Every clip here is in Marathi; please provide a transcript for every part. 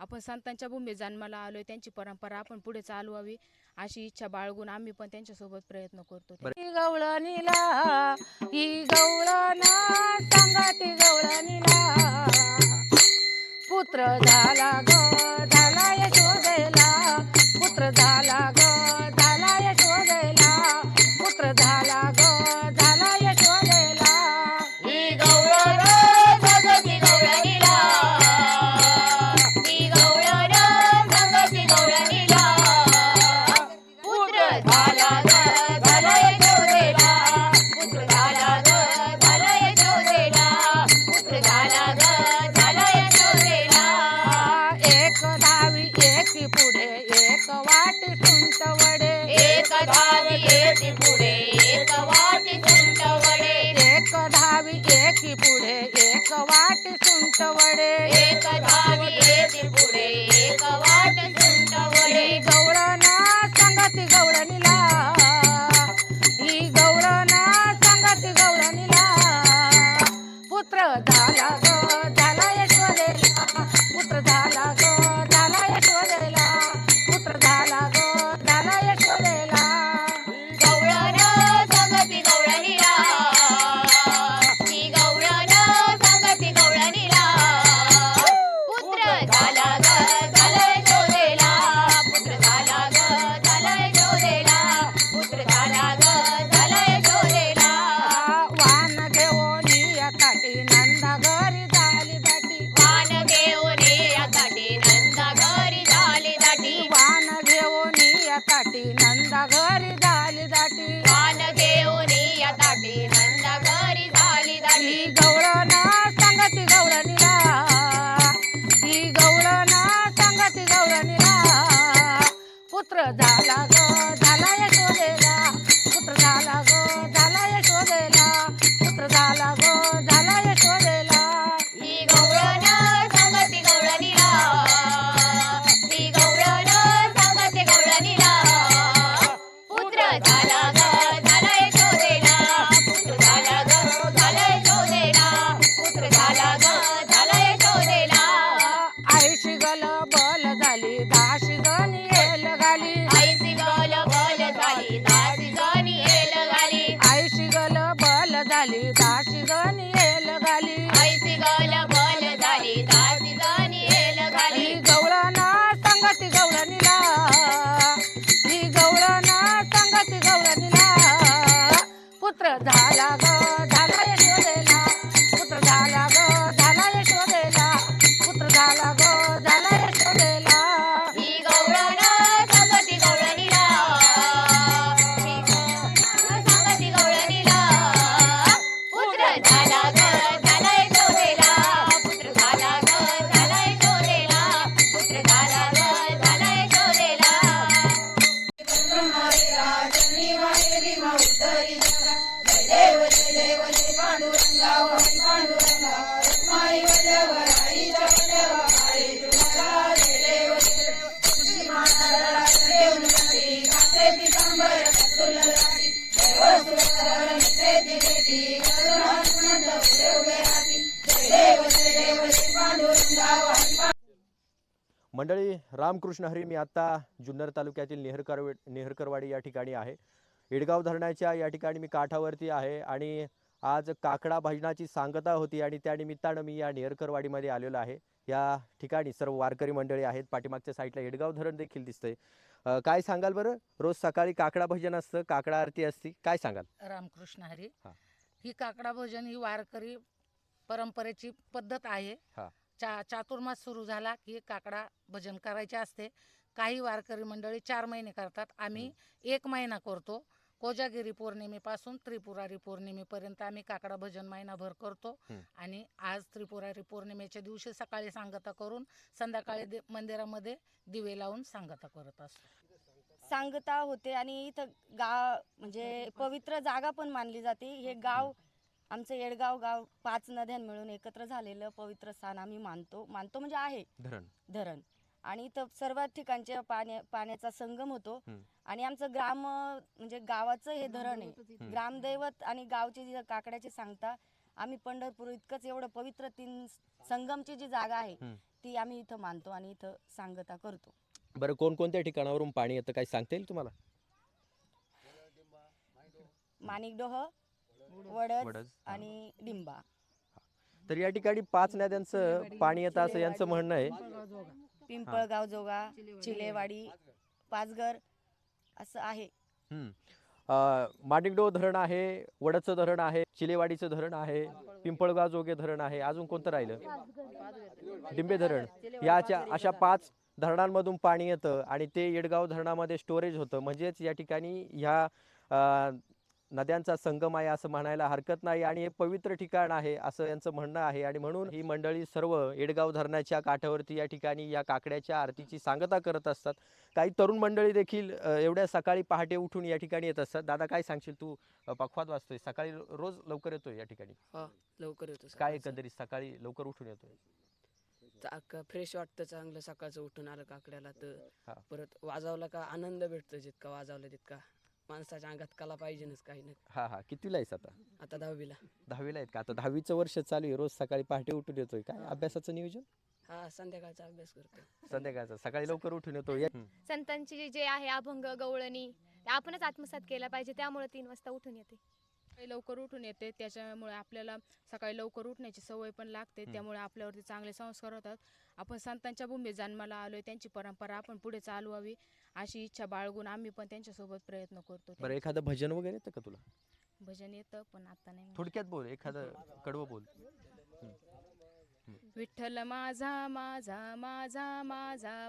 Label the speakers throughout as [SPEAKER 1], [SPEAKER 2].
[SPEAKER 1] आपण संतांच्या भूमीत जन्माला आलोय त्यांची परंपरा आपण पुढे चालवावी अशी इच्छा बाळगून आम्ही पण त्यांच्यासोबत प्रयत्न करतो.
[SPEAKER 2] ही गवळणीला ही गवळण सांगाती गवळणीला पुत्र झाला ग. एक पुत्र झाला ग
[SPEAKER 3] मंडळी रामकृष्ण हरी मी आत्ता जुन्नर तालुक्यातील नेहरकर नेहरकरवाडी या ठिकाणी आहे. इडगाव धरणाच्या या ठिकाणी मी काठावरती आहे आणि आज काकडा भजनाची सांगता होती आणि त्या निमित्तानं मी या नेहरकरवाडीमध्ये आलेलो आहे. या ठिकाणी सर्व वारकरी मंडळी आहेत. पाठीमागच्या साईडला इडगाव धरण देखील दिसतंय. काय सांगाल बरं? रोज सकाळी काकडा भजन असतं काकडा आरती असती. काय सांगाल?
[SPEAKER 2] रामकृष्ण हरी
[SPEAKER 3] हा.
[SPEAKER 2] ही काकडा भोजन ही वारकरी परंपरेची पद्धत आहे.
[SPEAKER 3] हा.
[SPEAKER 2] चा चातुर्मास सुरू झाला की काकडा भजन करायचे असते. काही वारकरी मंडळी चार महिने करतात. आम्ही एक महिना करतो. कोजागिरी पौर्णिमेपासून त्रिपुरारी पौर्णिमेपर्यंत आम्ही काकडा भजन महिनाभर करतो. आणि आज त्रिपुरारी पौर्णिमेच्या दिवशी सकाळी सांगता करून संध्याकाळी दे- मंदिरामध्ये दिवे लावून सांगता करत असतो.
[SPEAKER 4] सांगता होते आणि इथं गाव म्हणजे पवित्र जागा पण मानली जाते. हे गाव आमचं येडगाव गाव पाच नद्यां मिळून एकत्र झालेलं पवित्र स्थान आम्ही मानतो. मानतो म्हणजे आहे.
[SPEAKER 3] धरण.
[SPEAKER 4] धरण. आणि इथं सर्व ठिकाणच्या पाण्या पाण्याचा संगम होतो.
[SPEAKER 3] हम्म.
[SPEAKER 4] आणि आमचं ग्राम म्हणजे गावाचं हे धरण आहे. ग्रामदैवत आणि गावची जी काकड्याची सांगता आम्ही पंढरपूर इतकंच एवढं पवित्र तीन संगमची जी जागा आहे
[SPEAKER 3] हम्म.
[SPEAKER 4] ती आम्ही इथं मानतो आणि इथं सांगता करतो.
[SPEAKER 3] बरं कोणकोणत्या ठिकाणावरून पाणी येतं? काही सांगता येईल तुम्हाला?
[SPEAKER 4] माणिकडोह
[SPEAKER 3] वडज.
[SPEAKER 4] आणि डिंबा
[SPEAKER 3] तर या ठिकाणी पाच नद्यांचं पाणी येतं असं यांचं म्हणणं आहे.
[SPEAKER 4] पिंपळगाव जोगा. चिलेवाडी. पाचघर असं आहे.
[SPEAKER 3] माणिकडो धरण आहे वडचं धरण आहे चिलेवाडीचं धरण आहे पिंपळगाव जोगे धरण आहे. अजून कोणतं राहिलं? डिंबे धरण. याच्या अशा पाच धरणांमधून पाणी येतं आणि ते येडगाव धरणामध्ये स्टोरेज होतं. म्हणजेच या ठिकाणी ह्या नद्यांचा संगम आहे असं म्हणायला हरकत नाही आणि हे पवित्र ठिकाण आहे असं यांचं म्हणणं आहे. आणि म्हणून ही मंडळी सर्व येडगाव धरणाच्या काठावरती या ठिकाणी या काकड्याच्या आरतीची सांगता करत असतात. काही तरुण मंडळी देखील एवढ्या सकाळी पहाटे उठून या ठिकाणी येत असतात. दादा काय सांगशील तू? पखवाद वाचतोय सकाळी रोज लवकर येतोय या ठिकाणी.
[SPEAKER 5] हा लवकर येतो
[SPEAKER 3] काय. एकंदरीत सकाळी लवकर उठून येतोय?
[SPEAKER 5] फ्रेश वाटतं चांगलं सकाळचं उठून आलं काकड्याला. तर. परत वाजवला का आनंद भेटतो जितका वाजवला तितका. माणसाच्या अंगात कला पाहिजेच काही नाही.
[SPEAKER 3] हा हा. कितीला आहेस आता?
[SPEAKER 5] आता दहावीला.
[SPEAKER 3] दहावीला आहेत का? आता दहावीचं वर्ष चालू आहे. रोज सकाळी पहाटे उठून येतोय. काय अभ्यासाचं नियोजन?
[SPEAKER 5] हा संध्याकाळचा अभ्यास करतो
[SPEAKER 3] संध्याकाळचं. सकाळी लवकर उठून येतो. या-.
[SPEAKER 6] संतांची जे- जे आहे अभंग गवळणी ते आपणच आत्मसात केला पाहिजे. त्यामुळे तीन वाजता उठून येते.
[SPEAKER 1] लवकर उठून येते. त्याच्यामुळे आपल्याला सकाळी लवकर उठण्याची सवय पण लागते. त्यामुळे आपल्यावरती चांगले संस्कार होतात. आपण संतांच्या भूमीत जन्माला आलोय. त्यांची परंपरा आपण पुढे चालवावी अशी इच्छा बाळगून आम्ही पण त्यांच्यासोबत प्रयत्न करतो.
[SPEAKER 3] बरं एखादं भजन वगैरे येतं का तुला?
[SPEAKER 1] भजन येतं पण आता नाही.
[SPEAKER 3] थोडक्यात बोल एखादं कडवं बोल.
[SPEAKER 1] विठ्ठल माझा माझा माझा माझा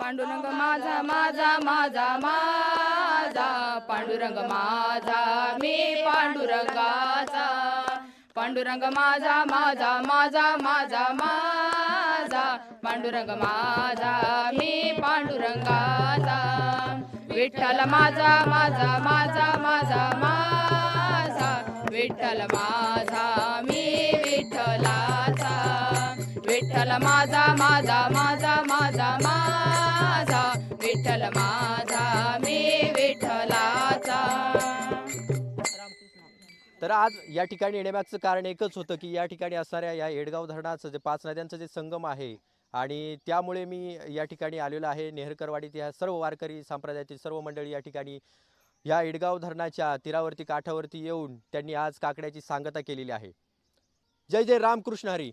[SPEAKER 1] पांडुरंग माझा माझा माझा माझा. पांडुरंग माझा मी पांडुरंगाचा. पांडुरंग माझा माझा माझा माझा माझा. पांडुरंग माझा मी पांडुरंगाचा. विठ्ठल माझा माझा माझा माझा माझा. विठ्ठल माझा मी विठ्ठला. विठ्ठल माझा माझा माझा माझा माझा. विठ्ठल माझा मी विठ्ठलाचा.
[SPEAKER 3] तर आज या ठिकाणी येण्यामागचं कारण एकच होतं की या ठिकाणी असणाऱ्या या येडगाव धरणाचं जे पाच नद्यांचं जे संगम आहे आणि त्यामुळे मी या ठिकाणी आलेलो आहे. नेहरकरवाडीत या सर्व वारकरी संप्रदायातील सर्व मंडळी या ठिकाणी या येडगाव धरणाच्या तीरावरती काठावरती येऊन त्यांनी आज काकड्याची सांगता केलेली आहे. जय जय रामकृष्ण हरी.